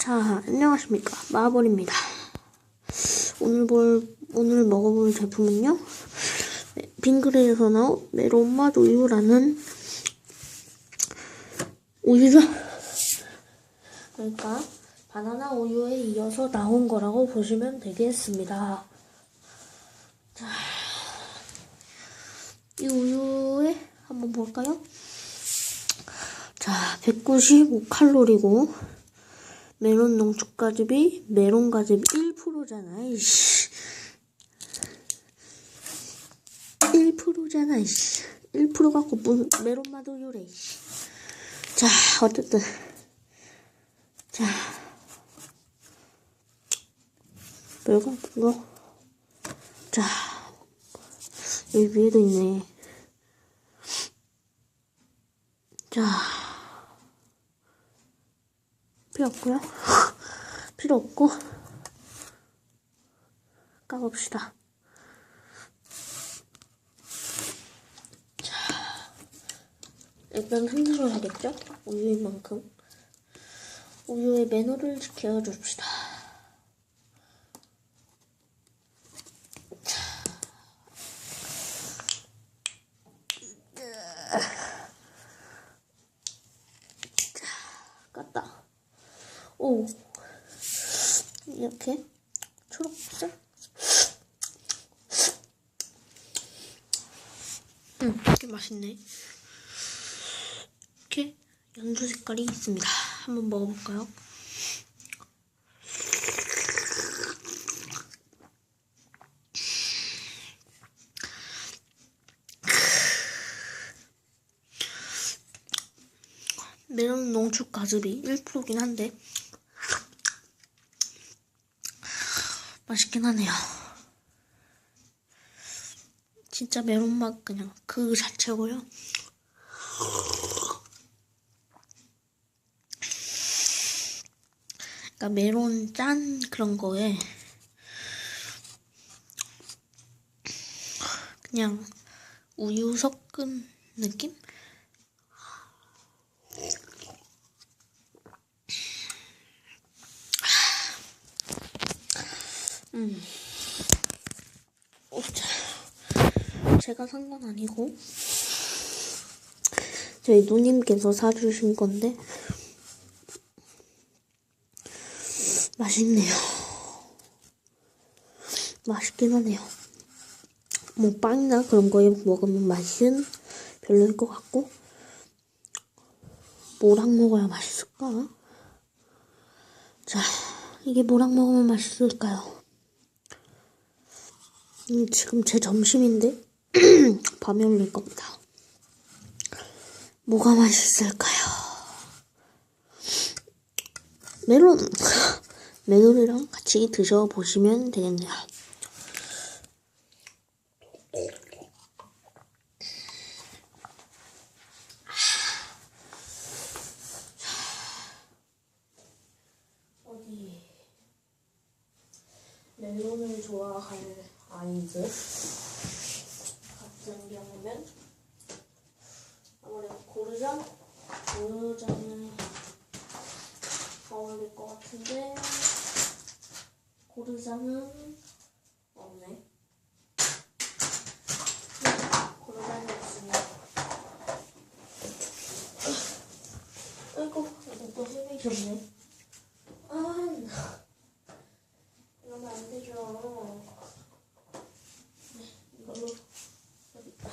자, 안녕하십니까. 마블입니다. 오늘 볼, 오늘 먹어볼 제품은요. 네, 빙그레에서 나온 메론맛 우유라는 우유죠. 그러니까, 바나나 우유에 이어서 나온 거라고 보시면 되겠습니다. 자, 이 우유에 한번 볼까요? 자, 195칼로리고, 메론 농축가즙이 메론 가즙 1%잖아, 이씨. 1%잖아, 이씨. 1% 갖고 무, 메론 맛 우유래, 이씨. 자, 어쨌든. 자. 별거 없은 거. 자. 여기 위에도 있네. 자. 필요 없고요. 필요 없고 까봅시다. 자, 일단 흔들어 야겠죠? 우유인 만큼 우유의 매너를 지켜줍시다. 오. 이렇게. 초록색? 음 되게 맛있네. 이렇게 연두 색깔이 있습니다. 한번 먹어볼까요? 메론 농축 가즙이 1%긴 한데 맛있긴 하네요. 진짜 메론 맛 그냥 그 자체고요. 그러니까 메론 짠 그런 거에 그냥 우유 섞은 느낌? 음. 어, 자, 제가 산 건 아니고 저희 누님께서 사주신 건데 맛있네요. 맛있긴 하네요. 뭐 빵이나 그런 거에 먹으면 맛은 별로일 것 같고 뭐랑 먹어야 맛있을까? 자, 이게 뭐랑 먹으면 맛있을까요? 음, 지금 제 점심인데 밤에 올릴 겁니다. 뭐가 맛있을까요? 멜론 멜론이랑 같이 드셔보시면 되겠네요. 어디 멜론을 좋아할 아이들 같은 경우면 아무래도 고르장 고르장은 어울릴 것 같은데 고르장은 없네. 고르장이 없으면 아이고 또 힘이 좋네. 아 이러면 안 되죠. 네, 이걸로 여기 있다.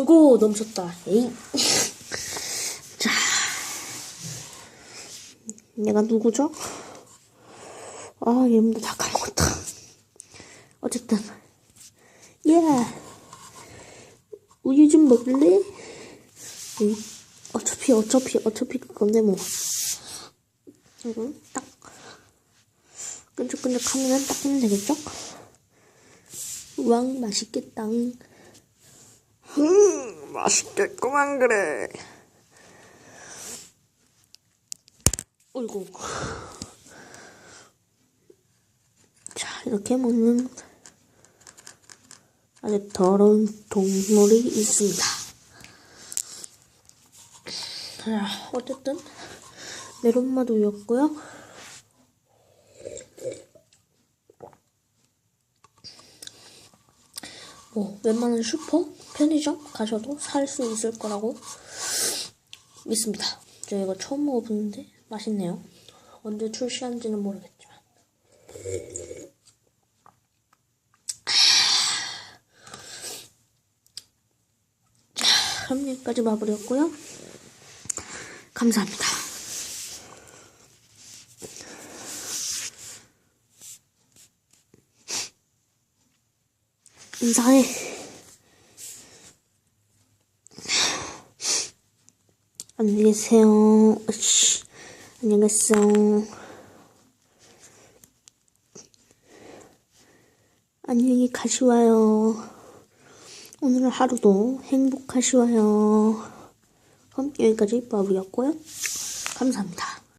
어고 넘쳤다. 에이. 자, 얘가 누구죠? 아, 이름도 다 까먹었다. 어쨌든, 예. 우유 좀 먹을래? 에이. 어차피 어차피 어차피 그건데 뭐. 이거 딱 끈적끈적하면 딱 하면 되겠죠? 왕 맛있겠다. 음 맛있겠구만 그래. 어이구. 자 이렇게 먹는 아주 더러운 동물이 있습니다. 자, 어쨌든 메론맛 우유였고요. 뭐 웬만한 슈퍼, 편의점 가셔도 살 수 있을 거라고 믿습니다. 저 이거 처음 먹어보는데 맛있네요. 언제 출시한지는 모르겠지만. 자, 그럼 여기까지 마무리였고요. 감사합니다. 인사해. 안녕히 계세요. 안녕히 계세요. 안녕히 가시와요. 오늘 하루도 행복하시와요. 그럼 여기까지 마무리였고요. 감사합니다.